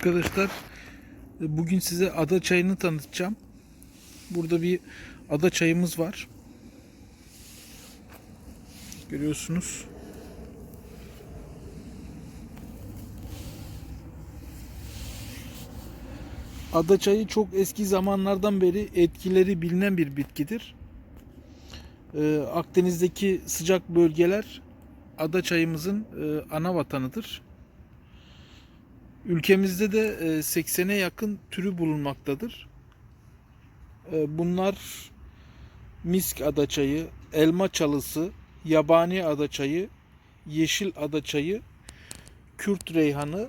Arkadaşlar e, bugün size ada çayını tanıtacağım. Burada bir ada çayımız var. Görüyorsunuz. Ada çayı çok eski zamanlardan beri etkileri bilinen bir bitkidir. Ee, Akdeniz'deki sıcak bölgeler ada çayımızın e, ana vatanıdır. Ülkemizde de e, 80'e yakın türü bulunmaktadır. E, Bunlar misk adaçayı, elma çalısı, yabani adaçayı, yeşil adaçayı, Kürt reyhanı,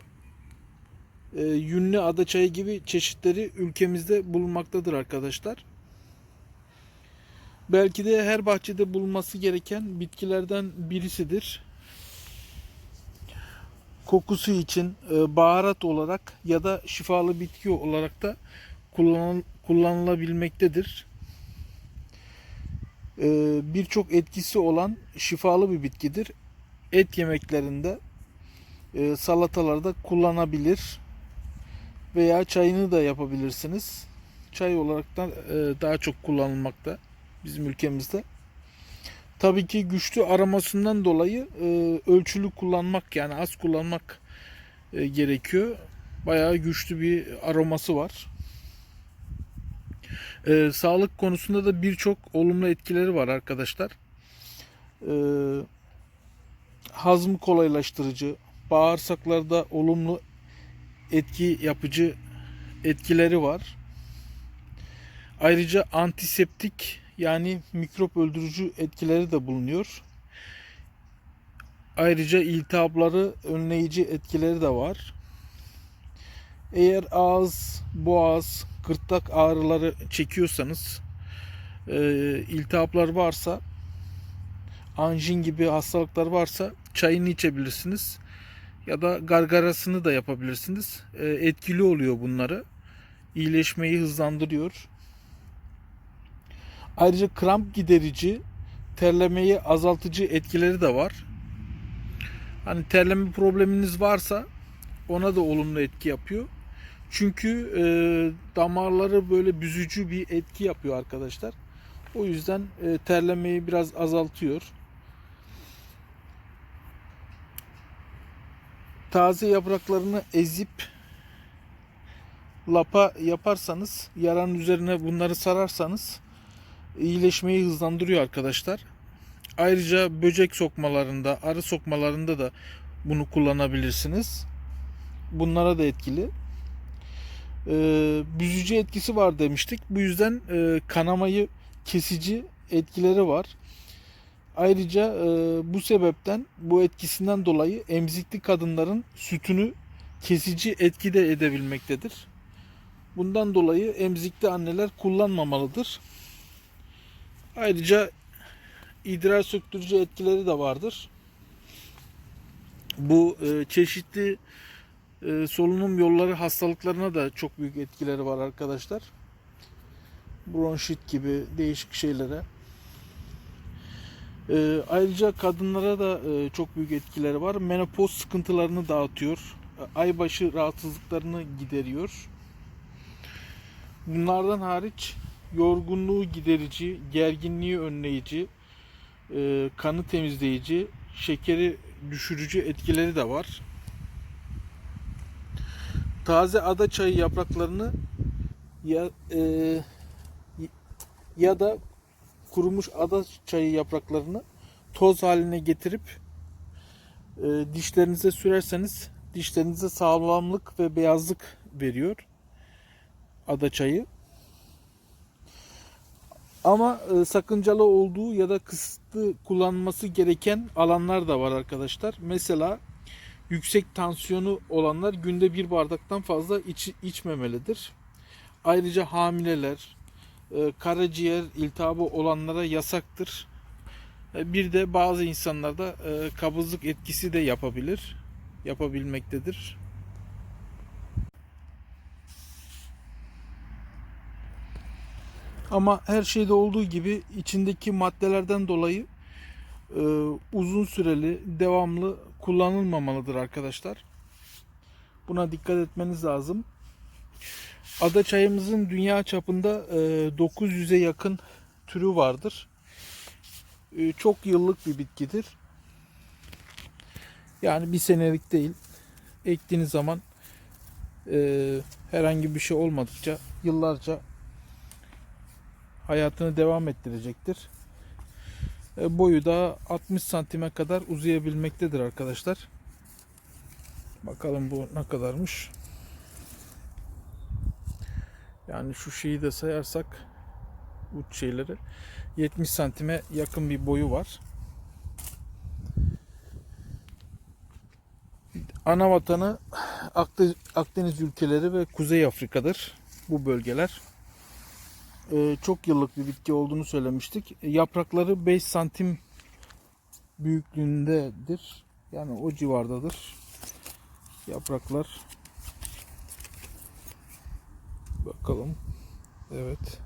e, yünlü adaçayı gibi çeşitleri ülkemizde bulunmaktadır arkadaşlar. Belki de her bahçede bulunması gereken bitkilerden birisidir kokusu için e, baharat olarak ya da şifalı bitki olarak da kullanıl, kullanılabilmektedir. E, Birçok etkisi olan şifalı bir bitkidir. Et yemeklerinde, e, salatalarda kullanabilir veya çayını da yapabilirsiniz. Çay olarak da daha çok kullanılmakta bizim ülkemizde. Tabii ki güçlü aromasından dolayı e, ölçülü kullanmak yani az kullanmak e, gerekiyor. Bayağı güçlü bir aroması var. E, sağlık konusunda da birçok olumlu etkileri var arkadaşlar. E, hazmı kolaylaştırıcı, bağırsaklarda olumlu etki yapıcı etkileri var. Ayrıca antiseptik yani mikrop öldürücü etkileri de bulunuyor. Ayrıca iltihapları önleyici etkileri de var. Eğer ağız, boğaz, gırtlak ağrıları çekiyorsanız, e, iltihaplar varsa, anjin gibi hastalıklar varsa çayını içebilirsiniz. Ya da gargarasını da yapabilirsiniz. E, etkili oluyor bunları. İyileşmeyi hızlandırıyor. Ayrıca kramp giderici, terlemeyi azaltıcı etkileri de var. Hani terleme probleminiz varsa ona da olumlu etki yapıyor. Çünkü e, damarları böyle büzücü bir etki yapıyor arkadaşlar. O yüzden e, terlemeyi biraz azaltıyor. Taze yapraklarını ezip lapa yaparsanız, yaranın üzerine bunları sararsanız iyileşmeyi hızlandırıyor arkadaşlar. Ayrıca böcek sokmalarında, arı sokmalarında da bunu kullanabilirsiniz. Bunlara da etkili. Ee, büzücü etkisi var demiştik. Bu yüzden e, kanamayı kesici etkileri var. Ayrıca e, bu sebepten, bu etkisinden dolayı emzikli kadınların sütünü kesici etki de edebilmektedir. Bundan dolayı emzikli anneler kullanmamalıdır. Ayrıca idrar söktürücü etkileri de vardır. Bu e, çeşitli e, solunum yolları hastalıklarına da çok büyük etkileri var arkadaşlar. Bronşit gibi değişik şeylere. E, ayrıca kadınlara da e, çok büyük etkileri var. Menopoz sıkıntılarını dağıtıyor. E, aybaşı rahatsızlıklarını gideriyor. Bunlardan hariç yorgunluğu giderici, gerginliği önleyici, e, kanı temizleyici, şekeri düşürücü etkileri de var. Taze ada çayı yapraklarını ya e, ya da kurumuş ada çayı yapraklarını toz haline getirip e, dişlerinize sürerseniz dişlerinize sağlamlık ve beyazlık veriyor ada çayı. Ama e, sakıncalı olduğu ya da kısıtlı kullanması gereken alanlar da var arkadaşlar. Mesela yüksek tansiyonu olanlar günde bir bardaktan fazla iç, içmemelidir. Ayrıca hamileler, e, karaciğer iltihabı olanlara yasaktır. E, bir de bazı insanlarda e, kabızlık etkisi de yapabilir, yapabilmektedir. Ama her şeyde olduğu gibi içindeki maddelerden dolayı e, uzun süreli, devamlı kullanılmamalıdır arkadaşlar. Buna dikkat etmeniz lazım. Ada çayımızın dünya çapında e, 900'e yakın türü vardır. E, çok yıllık bir bitkidir. Yani bir senelik değil. Ektiğiniz zaman e, herhangi bir şey olmadıkça yıllarca hayatını devam ettirecektir. E, boyu da 60 santime kadar uzayabilmektedir arkadaşlar. Bakalım bu ne kadarmış. Yani şu şeyi de sayarsak uç şeyleri 70 santime yakın bir boyu var. Ana vatanı Akde- Akdeniz ülkeleri ve Kuzey Afrika'dır. Bu bölgeler. Ee, çok yıllık bir bitki olduğunu söylemiştik. Yaprakları 5 santim büyüklüğündedir. Yani o civardadır. Yapraklar. Bakalım. Evet.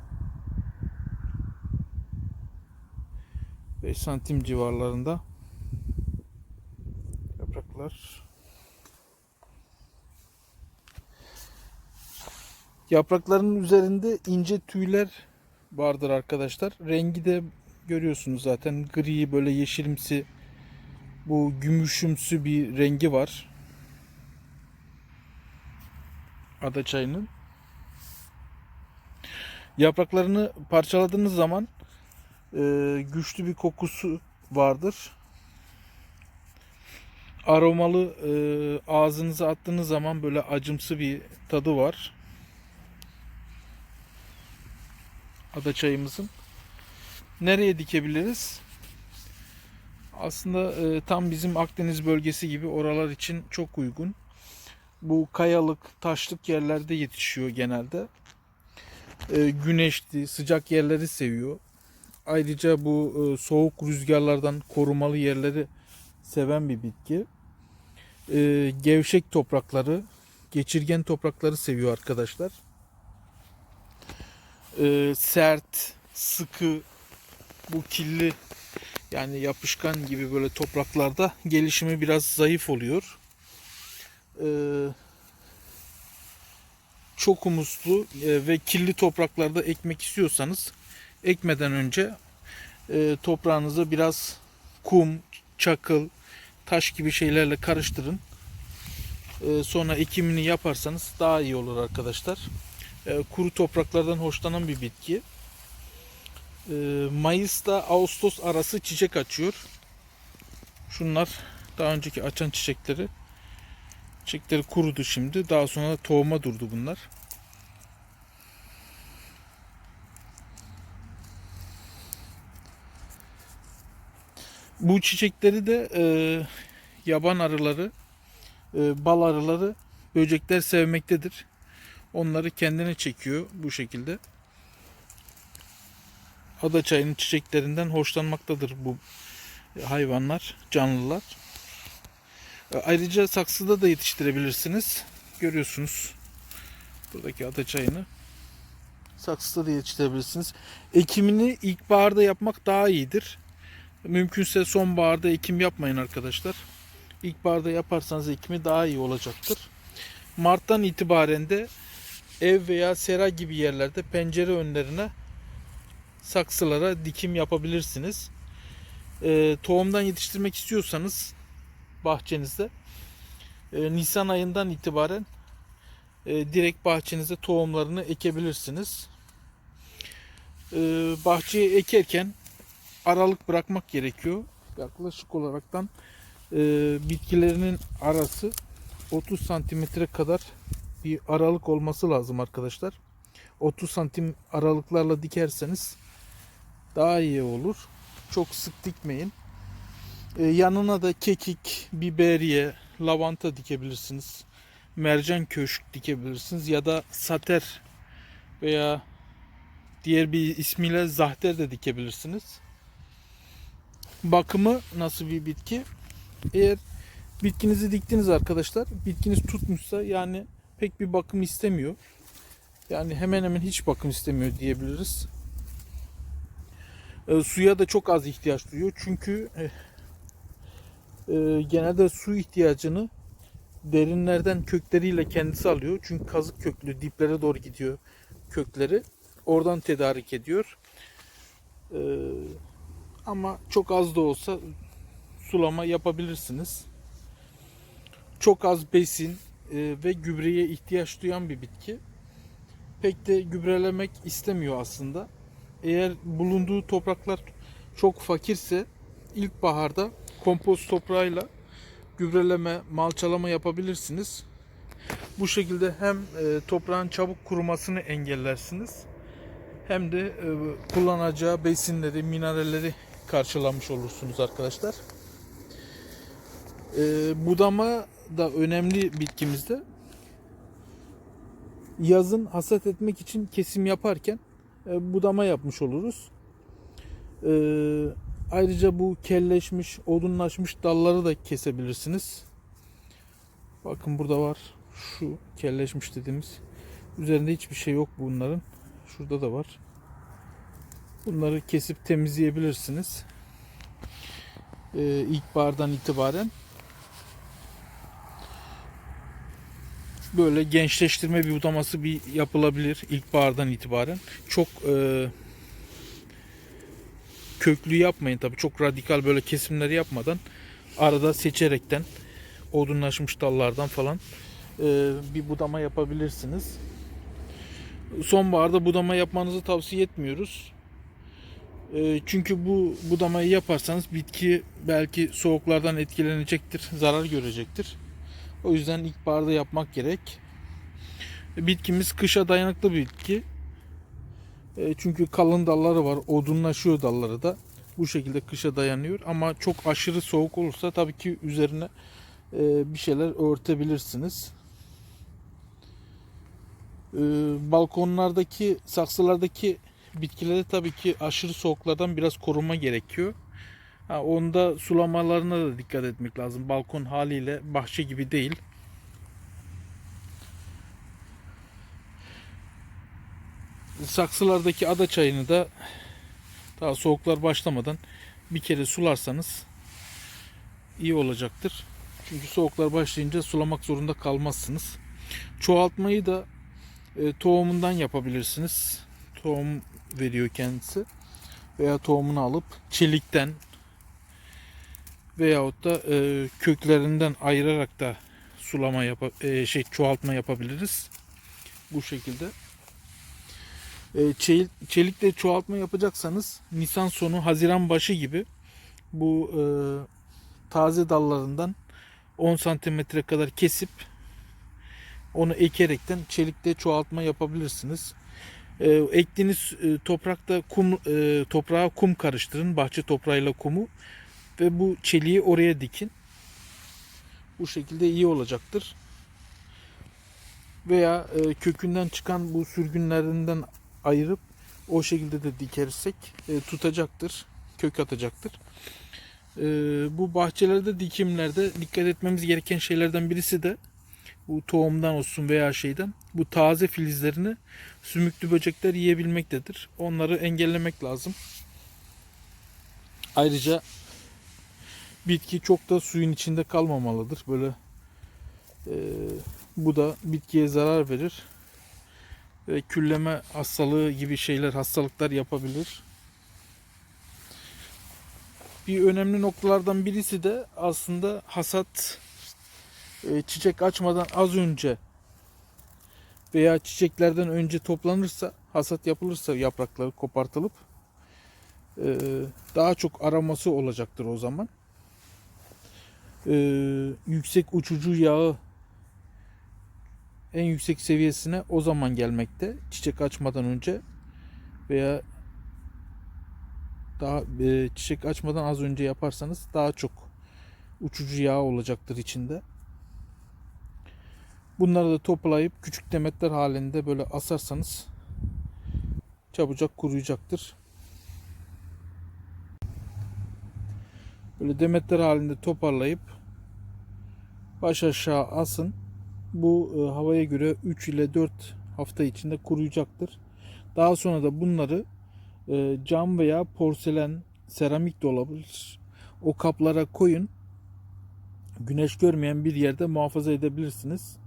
5 santim civarlarında yapraklar. Yaprakların üzerinde ince tüyler vardır arkadaşlar. Rengi de görüyorsunuz zaten gri böyle yeşilimsi bu gümüşümsü bir rengi var. Ada çayının. Yapraklarını parçaladığınız zaman e, güçlü bir kokusu vardır. Aromalı e, ağzınıza attığınız zaman böyle acımsı bir tadı var. Ada çayımızın. Nereye dikebiliriz? Aslında e, tam bizim Akdeniz bölgesi gibi oralar için çok uygun. Bu kayalık, taşlık yerlerde yetişiyor genelde. E, güneşli, sıcak yerleri seviyor. Ayrıca bu e, soğuk rüzgarlardan korumalı yerleri seven bir bitki. E, gevşek toprakları, geçirgen toprakları seviyor arkadaşlar. E, sert, sıkı, bu killi yani yapışkan gibi böyle topraklarda gelişimi biraz zayıf oluyor. E, çok humuslu e, ve kirli topraklarda ekmek istiyorsanız ekmeden önce e, toprağınızı biraz kum, çakıl, taş gibi şeylerle karıştırın. E, sonra ekimini yaparsanız daha iyi olur arkadaşlar. E, kuru topraklardan hoşlanan bir bitki. E, Mayıs'ta Ağustos arası çiçek açıyor. Şunlar daha önceki açan çiçekleri. Çiçekleri kurudu şimdi. Daha sonra tohuma durdu bunlar. Bu çiçekleri de e, yaban arıları, e, bal arıları, böcekler sevmektedir. Onları kendine çekiyor bu şekilde. Ada çayının çiçeklerinden hoşlanmaktadır bu hayvanlar, canlılar. E, Ayrıca saksıda da yetiştirebilirsiniz. Görüyorsunuz buradaki ada çayını. Saksıda da yetiştirebilirsiniz. Ekimini ilkbaharda yapmak daha iyidir. Mümkünse sonbaharda ekim yapmayın arkadaşlar. İlkbaharda yaparsanız ekimi daha iyi olacaktır. Mart'tan itibaren de ev veya sera gibi yerlerde pencere önlerine saksılara dikim yapabilirsiniz. Ee, tohumdan yetiştirmek istiyorsanız bahçenizde e, Nisan ayından itibaren e, direkt bahçenize tohumlarını ekebilirsiniz. E, bahçeye ekerken aralık bırakmak gerekiyor. Yaklaşık olaraktan e, bitkilerinin arası 30 santimetre kadar bir aralık olması lazım arkadaşlar. 30 santim aralıklarla dikerseniz daha iyi olur. Çok sık dikmeyin. E, yanına da kekik, biberiye, lavanta dikebilirsiniz. Mercan köşk dikebilirsiniz ya da sater veya diğer bir ismiyle zahter de dikebilirsiniz. Bakımı nasıl bir bitki? Eğer bitkinizi diktiniz arkadaşlar, bitkiniz tutmuşsa yani pek bir bakım istemiyor. Yani hemen hemen hiç bakım istemiyor diyebiliriz. E, suya da çok az ihtiyaç duyuyor. Çünkü e, e, genelde su ihtiyacını derinlerden kökleriyle kendisi alıyor. Çünkü kazık köklü diplere doğru gidiyor kökleri. Oradan tedarik ediyor. Ee, ama çok az da olsa sulama yapabilirsiniz. Çok az besin e, ve gübreye ihtiyaç duyan bir bitki. Pek de gübrelemek istemiyor aslında. Eğer bulunduğu topraklar çok fakirse ilkbaharda kompost toprağıyla gübreleme, malçalama yapabilirsiniz. Bu şekilde hem e, toprağın çabuk kurumasını engellersiniz hem de e, kullanacağı besinleri, mineralleri karşılamış olursunuz arkadaşlar. E, budama da önemli bitkimizde. Yazın hasat etmek için kesim yaparken e, budama yapmış oluruz. E, ayrıca bu kelleşmiş, odunlaşmış dalları da kesebilirsiniz. Bakın burada var. Şu kelleşmiş dediğimiz. Üzerinde hiçbir şey yok bunların. Şurada da var. Bunları kesip temizleyebilirsiniz. Ee, ilkbahardan itibaren. Böyle gençleştirme bir budaması bir yapılabilir ilkbahardan itibaren. Çok e, köklü yapmayın tabii. Çok radikal böyle kesimleri yapmadan arada seçerekten odunlaşmış dallardan falan e, bir budama yapabilirsiniz. Sonbaharda budama yapmanızı tavsiye etmiyoruz. E, çünkü bu budamayı yaparsanız bitki belki soğuklardan etkilenecektir, zarar görecektir. O yüzden ilkbaharda yapmak gerek. Bitkimiz kışa dayanıklı bir bitki. E, çünkü kalın dalları var, odunlaşıyor dalları da. Bu şekilde kışa dayanıyor. Ama çok aşırı soğuk olursa tabii ki üzerine e, bir şeyler örtebilirsiniz. E, balkonlardaki, saksılardaki bitkilere tabii ki aşırı soğuklardan biraz koruma gerekiyor. Ha, onda sulamalarına da dikkat etmek lazım. Balkon haliyle bahçe gibi değil. Saksılardaki ada çayını da daha soğuklar başlamadan bir kere sularsanız iyi olacaktır. Çünkü soğuklar başlayınca sulamak zorunda kalmazsınız. Çoğaltmayı da e, tohumundan yapabilirsiniz. Tohum veriyor kendisi. Veya tohumunu alıp çelikten veyahut da e, köklerinden ayırarak da sulama yap e, şey çoğaltma yapabiliriz. Bu şekilde. E, çelik, çelikle çoğaltma yapacaksanız Nisan sonu Haziran başı gibi bu e, taze dallarından 10 santimetre kadar kesip onu ekerekten çelikte çoğaltma yapabilirsiniz. E, ektiğiniz e, toprakta kum e, toprağa kum karıştırın. Bahçe toprağıyla kumu ve bu çeliği oraya dikin. Bu şekilde iyi olacaktır. Veya e, kökünden çıkan bu sürgünlerinden ayırıp o şekilde de dikersek e, tutacaktır. Kök atacaktır. E, bu bahçelerde dikimlerde dikkat etmemiz gereken şeylerden birisi de bu tohumdan olsun veya şeyden bu taze filizlerini sümüklü böcekler yiyebilmektedir. Onları engellemek lazım. Ayrıca bitki çok da suyun içinde kalmamalıdır. Böyle e, bu da bitkiye zarar verir. Ve külleme hastalığı gibi şeyler, hastalıklar yapabilir. Bir önemli noktalardan birisi de aslında hasat e, çiçek açmadan az önce veya çiçeklerden önce toplanırsa, hasat yapılırsa yaprakları kopartılıp e, daha çok araması olacaktır o zaman. E, yüksek uçucu yağı en yüksek seviyesine o zaman gelmekte. Çiçek açmadan önce veya daha e, çiçek açmadan az önce yaparsanız daha çok uçucu yağ olacaktır içinde. Bunları da toplayıp küçük demetler halinde böyle asarsanız çabucak kuruyacaktır. Böyle demetler halinde toparlayıp baş aşağı asın. Bu e, havaya göre 3 ile 4 hafta içinde kuruyacaktır. Daha sonra da bunları e, cam veya porselen, seramik de olabilir. O kaplara koyun. güneş görmeyen bir yerde muhafaza edebilirsiniz.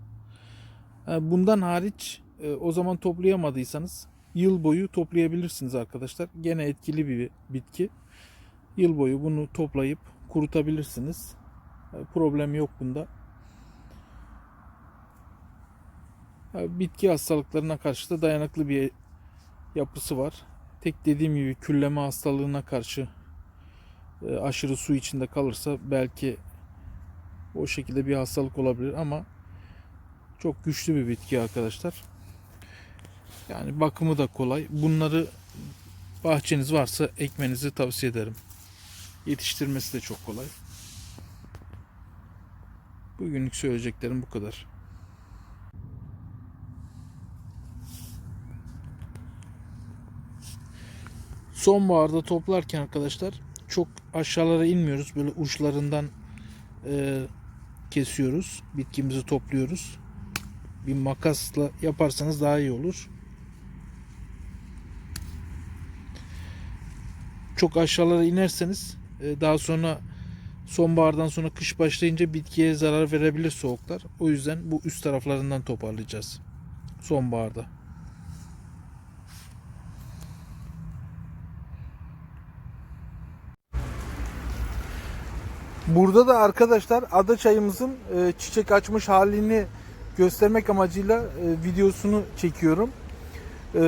Ha, Bundan hariç e, o zaman toplayamadıysanız yıl boyu toplayabilirsiniz arkadaşlar. Gene etkili bir bitki. Yıl boyu bunu toplayıp kurutabilirsiniz. E, Problem yok bunda. Ha, Bitki hastalıklarına karşı da dayanıklı bir yapısı var. Tek dediğim gibi külleme hastalığına karşı e, aşırı su içinde kalırsa belki o şekilde bir hastalık olabilir ama çok güçlü bir bitki arkadaşlar. Yani bakımı da kolay. Bunları bahçeniz varsa ekmenizi tavsiye ederim. Yetiştirmesi de çok kolay. Bugünlük söyleyeceklerim bu kadar. Sonbaharda toplarken arkadaşlar çok aşağılara inmiyoruz. Böyle uçlarından e, kesiyoruz. Bitkimizi topluyoruz. Bir makasla yaparsanız daha iyi olur. Çok aşağılara inerseniz e, daha sonra sonbahardan sonra kış başlayınca bitkiye zarar verebilir soğuklar. O yüzden bu üst taraflarından toparlayacağız. Sonbaharda. Burada da arkadaşlar ada çayımızın e, çiçek açmış halini göstermek amacıyla e, videosunu çekiyorum. E,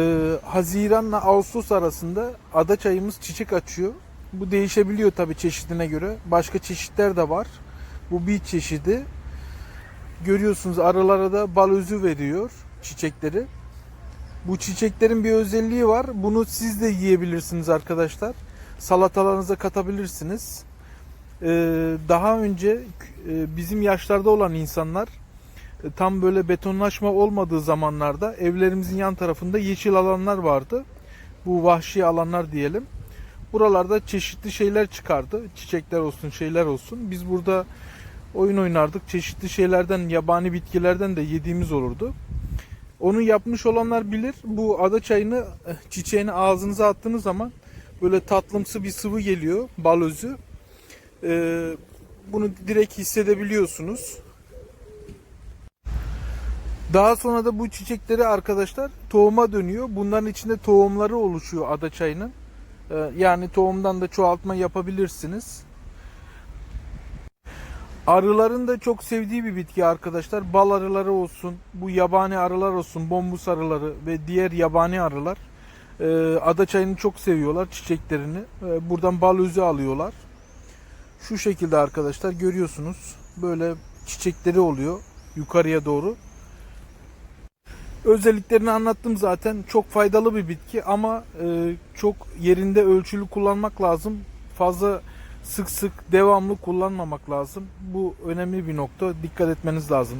Haziranla Ağustos arasında ada çayımız çiçek açıyor. Bu değişebiliyor tabi çeşidine göre. Başka çeşitler de var. Bu bir çeşidi. Görüyorsunuz arılara da bal özü veriyor çiçekleri. Bu çiçeklerin bir özelliği var. Bunu siz de yiyebilirsiniz arkadaşlar. Salatalarınıza katabilirsiniz. Ee, daha önce e, bizim yaşlarda olan insanlar e, tam böyle betonlaşma olmadığı zamanlarda evlerimizin yan tarafında yeşil alanlar vardı. Bu vahşi alanlar diyelim. Buralarda çeşitli şeyler çıkardı. Çiçekler olsun, şeyler olsun. Biz burada oyun oynardık. Çeşitli şeylerden, yabani bitkilerden de yediğimiz olurdu. Onu yapmış olanlar bilir. Bu ada çayını, eh, çiçeğini ağzınıza attığınız zaman böyle tatlımsı bir sıvı geliyor. Bal özü. Ee, bunu direkt hissedebiliyorsunuz. Daha sonra da bu çiçekleri arkadaşlar tohuma dönüyor. Bunların içinde tohumları oluşuyor ada çayının. Ee, yani tohumdan da çoğaltma yapabilirsiniz. Arıların da çok sevdiği bir bitki arkadaşlar. Bal arıları olsun, bu yabani arılar olsun, bombus arıları ve diğer yabani arılar. Ee, ada çayını çok seviyorlar, çiçeklerini. Buradan bal özü alıyorlar. Şu şekilde arkadaşlar görüyorsunuz. Böyle çiçekleri oluyor yukarıya doğru. Özelliklerini anlattım zaten. Çok faydalı bir bitki ama e, çok yerinde ölçülü kullanmak lazım. Fazla sık sık devamlı kullanmamak lazım. Bu önemli bir nokta. Dikkat etmeniz lazım.